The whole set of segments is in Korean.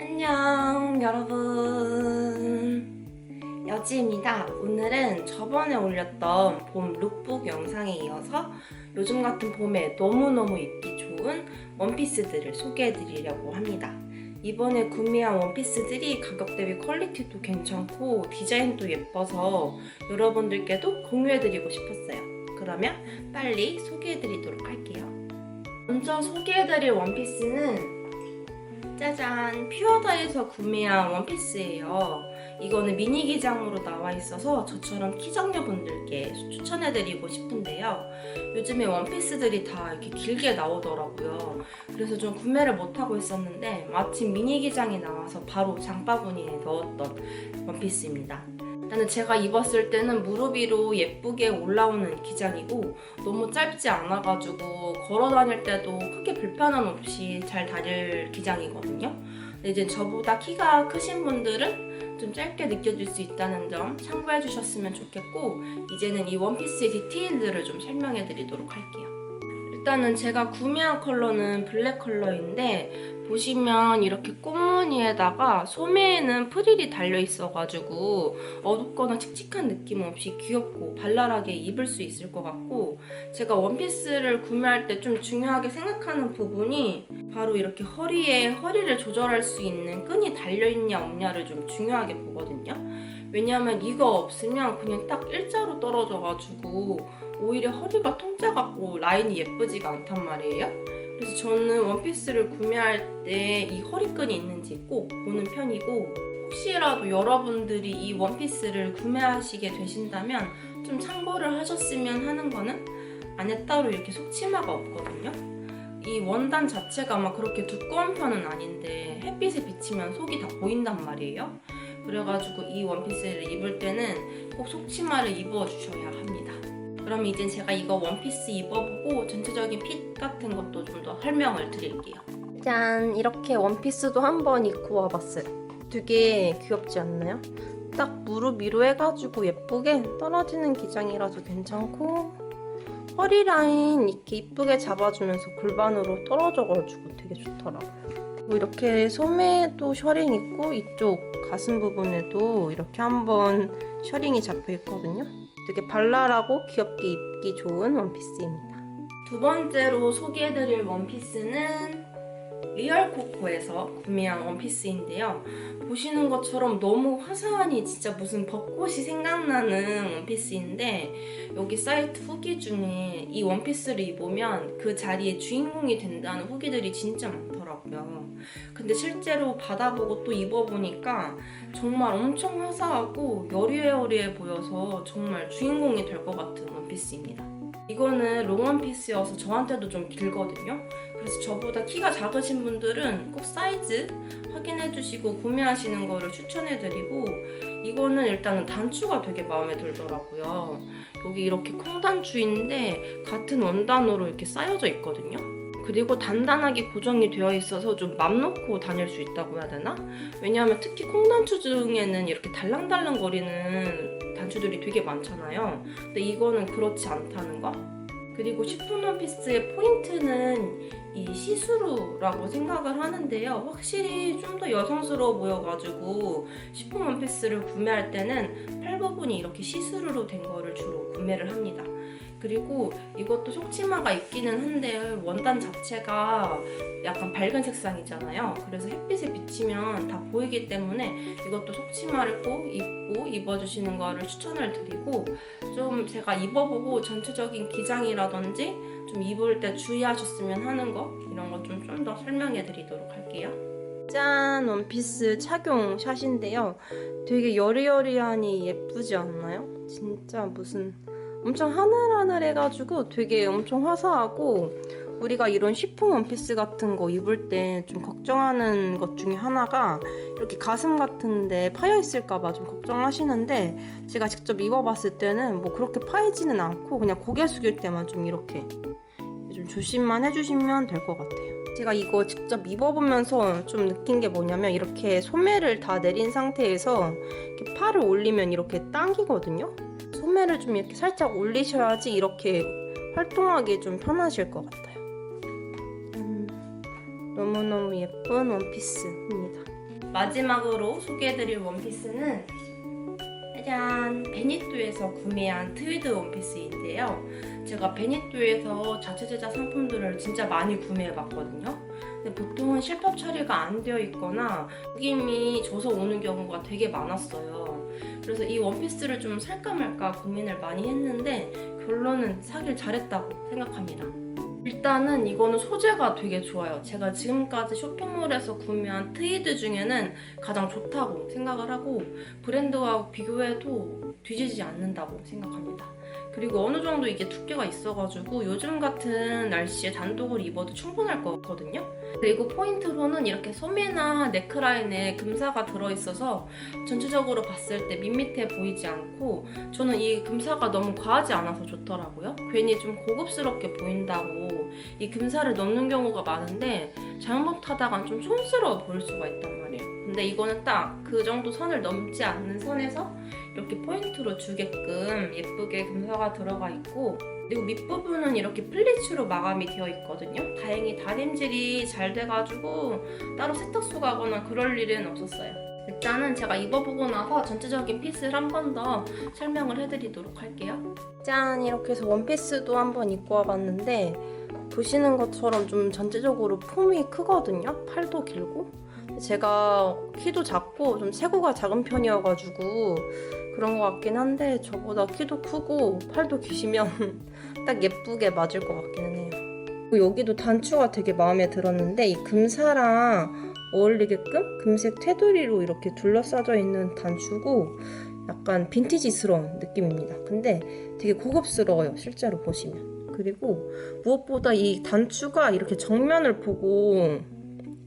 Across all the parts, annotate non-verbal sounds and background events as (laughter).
안녕 여러분. 여지입니다. 오늘은 저번에 올렸던 봄 룩북 영상에 이어서 요즘 같은 봄에 너무너무 입기 좋은 원피스들을 소개해 드리려고 합니다 이번에 구매한 원피스들이 가격 대비 퀄리티도 괜찮고 디자인도 예뻐서 여러분들께도 공유해드리고 싶었어요 그러면 빨리 소개해드리도록 할게요 먼저 소개해드릴 원피스는 짜잔! 퓨어다에서 구매한 원피스예요. 이거는 미니 기장으로 나와 있어서 저처럼 키장녀분들께 추천해드리고 싶은데요. 요즘에 원피스들이 다 이렇게 길게 나오더라고요. 그래서 좀 구매를 못하고 있었는데 마침 미니 기장이 나와서 바로 장바구니에 넣었던 원피스입니다. 일단은 제가 입었을 때는 무릎 위로 예쁘게 올라오는 기장이고 너무 짧지 않아가지고 걸어 다닐 때도 크게 불편함 없이 잘 다닐 기장이거든요. 이제 저보다 키가 크신 분들은 좀 짧게 느껴질 수 있다는 점 참고해 주셨으면 좋겠고 이제는 이 원피스의 디테일들을 좀 설명해 드리도록 할게요. 일단은 제가 구매한 컬러는 블랙 컬러인데 보시면 이렇게 꽃무늬에다가 소매에는 프릴이 달려 있어가지고 어둡거나 칙칙한 느낌 없이 귀엽고 발랄하게 입을 수 있을 것 같고 제가 원피스를 구매할 때 좀 중요하게 생각하는 부분이 바로 이렇게 허리에 허리를 조절할 수 있는 끈이 달려있냐 없냐를 좀 중요하게 보거든요. 왜냐하면 이거 없으면 그냥 딱 일자로 떨어져가지고 오히려 허리가 통짜갖고 라인이 예쁘지가 않단 말이에요. 그래서 저는 원피스를 구매할 때 이 허리끈이 있는지 꼭 보는 편이고 혹시라도 여러분들이 이 원피스를 구매하시게 되신다면 좀 참고를 하셨으면 하는 거는 안에 따로 이렇게 속치마가 없거든요. 이 원단 자체가 막 그렇게 두꺼운 편은 아닌데 햇빛에 비치면 속이 다 보인단 말이에요. 그래가지고 이 원피스를 입을 때는 꼭 속치마를 입어주셔야 합니다. 그럼 이제 제가 이거 원피스 입어보고 전체적인 핏 같은 것도 좀 더 설명을 드릴게요. 짠! 이렇게 원피스도 한번 입고 와봤어요. 되게 귀엽지 않나요? 딱 무릎 위로 해가지고 예쁘게 떨어지는 기장이라서 괜찮고 허리 라인 이렇게 이쁘게 잡아주면서 골반으로 떨어져가지고 되게 좋더라고요. 그리고 이렇게 소매도 셔링 있고 이쪽 가슴 부분에도 이렇게 한번 셔링이 잡혀 있거든요. 되게 발랄하고 귀엽게 입기 좋은 원피스입니다. 두 번째로 소개해드릴 원피스는 리얼 코코에서 구매한 원피스인데요. 보시는 것처럼 너무 화사하니 진짜 무슨 벚꽃이 생각나는 원피스인데 여기 사이트 후기 중에 이 원피스를 입으면 그 자리의 주인공이 된다는 후기들이 진짜 많더라고요. 근데 실제로 받아보고 또 입어보니까 정말 엄청 화사하고 여리여리해 보여서 정말 주인공이 될 것 같은 원피스입니다. 이거는 롱원피스여서 저한테도 좀 길거든요. 그래서 저보다 키가 작으신 분들은 꼭 사이즈 확인해 주시고 구매하시는 거를 추천해 드리고 이거는 일단은 단추가 되게 마음에 들더라고요. 여기 이렇게 콩단추인데 같은 원단으로 이렇게 쌓여져 있거든요. 그리고 단단하게 고정이 되어 있어서 좀 맘 놓고 다닐 수 있다고 해야 되나? 왜냐하면 특히 콩단추 중에는 이렇게 달랑달랑 거리는 단추들이 되게 많잖아요. 근데 이거는 그렇지 않다는 거? 그리고 쉬폰 원피스의 포인트는 이 시스루라고 생각을 하는데요. 확실히 좀 더 여성스러워 보여가지고 쉬폰 원피스를 구매할 때는 팔 부분이 이렇게 시스루로 된 거를 주로 구매를 합니다. 그리고 이것도 속치마가 있기는 한데 원단 자체가 약간 밝은 색상이잖아요. 그래서 햇빛에 비치면 다 보이기 때문에 이것도 속치마를 꼭 입고 입어주시는 거를 추천을 드리고 좀 제가 입어보고 전체적인 기장이라든지 좀 입을 때 주의하셨으면 하는 거 이런 거 좀 좀 더 설명해 드리도록 할게요. 짠! 원피스 착용 샷인데요. 되게 여리여리하니 예쁘지 않나요? 진짜 무슨 엄청 하늘하늘 해가지고 되게 엄청 화사하고 우리가 이런 쉬폰 원피스 같은 거 입을 때 좀 걱정하는 것 중에 하나가 이렇게 가슴 같은데 파여 있을까봐 좀 걱정하시는데 제가 직접 입어봤을 때는 뭐 그렇게 파이지는 않고 그냥 고개 숙일 때만 좀 이렇게 좀 조심만 해주시면 될 것 같아요. 제가 이거 직접 입어보면서 좀 느낀 게 뭐냐면 이렇게 소매를 다 내린 상태에서 이렇게 팔을 올리면 이렇게 당기거든요. 소매를 좀 이렇게 살짝 올리셔야지 이렇게 활동하기 좀 편하실 것 같아요. 음, 너무너무 예쁜 원피스입니다. 마지막으로 소개해드릴 원피스는 짜잔! 베니토에서 구매한 트위드 원피스인데요. 제가 베니토에서 자체 제작 상품들을 진짜 많이 구매해봤거든요. 근데 보통은 실밥 처리가 안 되어 있거나 느낌이 져서 오는 경우가 되게 많았어요. 그래서 이 원피스를 좀 살까 말까 고민을 많이 했는데 결론은 사길 잘했다고 생각합니다. 일단은 이거는 소재가 되게 좋아요. 제가 지금까지 쇼핑몰에서 구매한 트위드 중에는 가장 좋다고 생각을 하고 브랜드와 비교해도 뒤지지 않는다고 생각합니다. 그리고 어느 정도 이게 두께가 있어가지고 요즘 같은 날씨에 단독을 입어도 충분할 것 같거든요. 그리고 포인트로는 이렇게 소매나 넥라인에 금사가 들어있어서 전체적으로 봤을 때 밋밋해 보이지 않고 저는 이 금사가 너무 과하지 않아서 좋더라고요. 괜히 좀 고급스럽게 보인다고 이 금사를 넣는 경우가 많은데 잘못하다간 좀 촌스러워 보일 수가 있단 말이에요. 근데 이거는 딱 그 정도 선을 넘지 않는 선에서 이렇게 포인트로 주게끔 예쁘게 금사가 들어가 있고 그리고 밑부분은 이렇게 플리츠로 마감이 되어 있거든요. 다행히 다림질이 잘 돼가지고 따로 세탁소 가거나 그럴 일은 없었어요. 일단은 제가 입어보고 나서 전체적인 핏을 한 번 더 설명을 해드리도록 할게요. 짠! 이렇게 해서 원피스도 한번 입고 와봤는데 보시는 것처럼 좀 전체적으로 폼이 크거든요. 팔도 길고. 제가 키도 작고 좀 체구가 작은 편이어가지고 그런 것 같긴 한데 저보다 키도 크고 팔도 기시면 (laughs) 딱 예쁘게 맞을 것 같기는 해요. 여기도 단추가 되게 마음에 들었는데 이 금사랑 어울리게끔 금색 테두리로 이렇게 둘러싸져 있는 단추고 약간 빈티지스러운 느낌입니다. 근데 되게 고급스러워요. 실제로 보시면. 그리고 무엇보다 이 단추가 이렇게 정면을 보고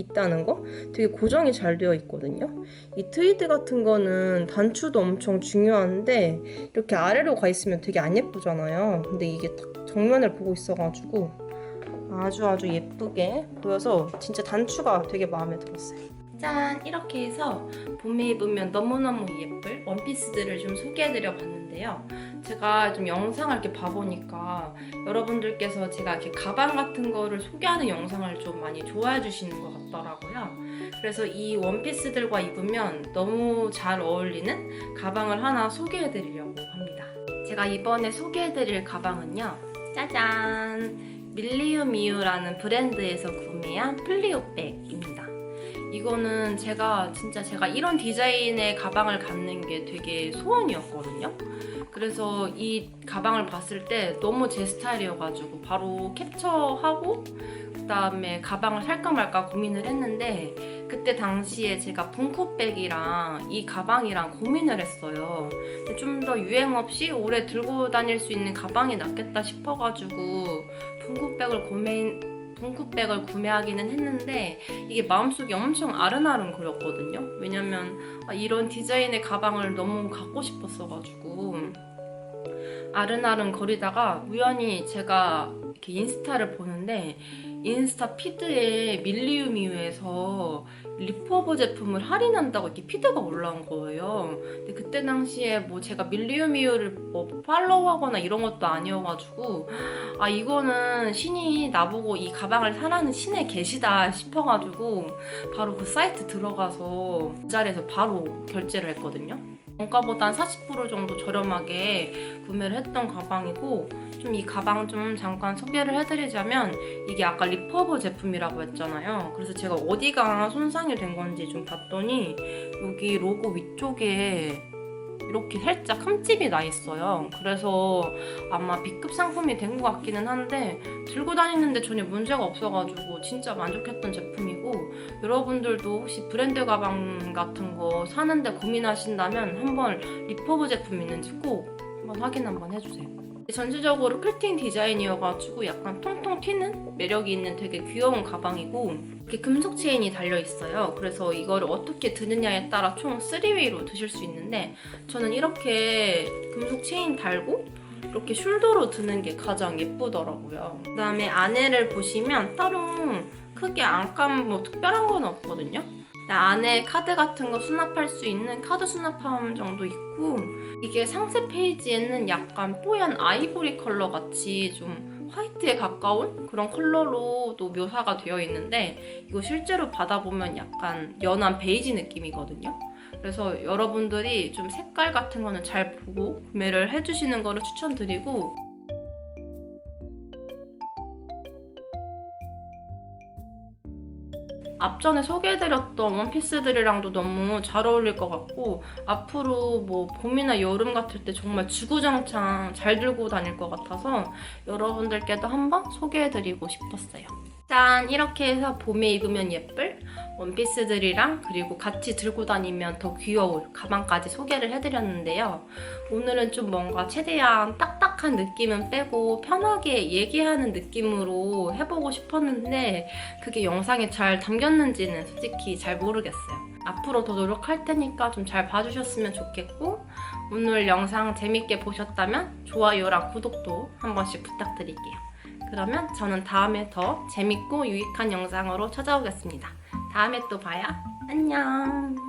있다는 거 되게 고정이 잘 되어 있거든요. 이 트위드 같은 거는 단추도 엄청 중요한데 이렇게 아래로 가 있으면 되게 안 예쁘잖아요. 근데 이게 딱 정면을 보고 있어가지고 아주 아주 예쁘게 보여서 진짜 단추가 되게 마음에 들었어요. 짠! 이렇게 해서 봄에 입으면 너무너무 예쁠 원피스들을 좀 소개해드려 봤는데요. 제가 좀 영상을 이렇게 봐보니까 여러분들께서 제가 이렇게 가방 같은 거를 소개하는 영상을 좀 많이 좋아해 주시는 것 같 더라고요. 그래서 이 원피스들과 입으면 너무 잘 어울리는 가방을 하나 소개해 드리려고 합니다. 제가 이번에 소개해 드릴 가방은요. 짜잔! 밀리우미우라는 브랜드에서 구매한 플리오백입니다. 이거는 제가 진짜 제가 이런 디자인의 가방을 갖는 게 되게 소원이었거든요. 그래서 이 가방을 봤을 때 너무 제 스타일이어가지고 바로 캡처하고 그다음에 가방을 살까 말까 고민을 했는데 그때 당시에 제가 붕코백이랑 이 가방이랑 고민을 했어요. 좀 더 유행 없이 오래 들고 다닐 수 있는 가방이 낫겠다 싶어가지고 붕코백을 고민 붕코백을 구매하기는 했는데 이게 마음속에 엄청 아른아른 거렸거든요. 왜냐면 아, 이런 디자인의 가방을 너무 갖고 싶었어가지고 아른아른 거리다가 우연히 제가 이렇게 인스타를 보는데 인스타 피드에 밀리우미우에서 리퍼버 제품을 할인한다고 이렇게 피드가 올라온 거예요. 근데 그때 당시에 뭐 제가 밀리우미우를 뭐 팔로우하거나 이런 것도 아니어가지고 아 이거는 신이 나보고 이 가방을 사라는 신의 계시다 싶어가지고 바로 그 사이트 들어가서 그 자리에서 바로 결제를 했거든요. 한40% 정도 저렴하게 구매를 했던 가방이고 좀 이 가방 좀 잠깐 소개를 해드리자면 이게 아까 리퍼버 제품이라고 했잖아요. 그래서 제가 어디가 손상이 된 건지 좀 봤더니 여기 로고 위쪽에 이렇게 살짝 흠집이 나 있어요. 그래서 아마 B급 상품이 된 것 같기는 한데 들고 다니는데 전혀 문제가 없어가지고 진짜 만족했던 제품이고 여러분들도 혹시 브랜드 가방 같은 거 사는데 고민하신다면 한번 리퍼브 제품 있는지 꼭 한번 확인 한번 해주세요. 전체적으로 클팅 디자인이어가지고 약간 통통 튀는 매력이 있는 되게 귀여운 가방이고 이렇게 금속 체인이 달려 있어요. 그래서 이거를 어떻게 드느냐에 따라 총 3웨이로 드실 수 있는데 저는 이렇게 금속 체인 달고 이렇게 숄더로 드는 게 가장 예쁘더라고요. 그다음에 안에를 보시면 따로 크게 안감 뭐 특별한 건 없거든요. 근데 안에 카드 같은 거 수납할 수 있는 카드 수납함 정도 있고 이게 상세 페이지에는 약간 뽀얀 아이보리 컬러 같이 좀 화이트에 가까운 그런 컬러로도 묘사가 되어 있는데 이거 실제로 받아보면 약간 연한 베이지 느낌이거든요. 그래서 여러분들이 좀 색깔 같은 거는 잘 보고 구매를 해주시는 거를 추천드리고 앞전에 소개해드렸던 원피스들이랑도 너무 잘 어울릴 것 같고 앞으로 뭐 봄이나 여름 같을 때 정말 주구장창 잘 들고 다닐 것 같아서 여러분들께도 한번 소개해드리고 싶었어요. 짠! 이렇게 해서 봄에 입으면 예쁠 원피스들이랑 그리고 같이 들고 다니면 더 귀여울 가방까지 소개를 해드렸는데요. 오늘은 좀 뭔가 최대한 딱딱한 느낌은 빼고 편하게 얘기하는 느낌으로 해보고 싶었는데 그게 영상에 잘 담겼는지는 솔직히 잘 모르겠어요. 앞으로 더 노력할 테니까 좀 잘 봐주셨으면 좋겠고 오늘 영상 재밌게 보셨다면 좋아요랑 구독도 한 번씩 부탁드릴게요. 그러면 저는 다음에 더 재밌고 유익한 영상으로 찾아오겠습니다. 다음에 또 봐요. 안녕.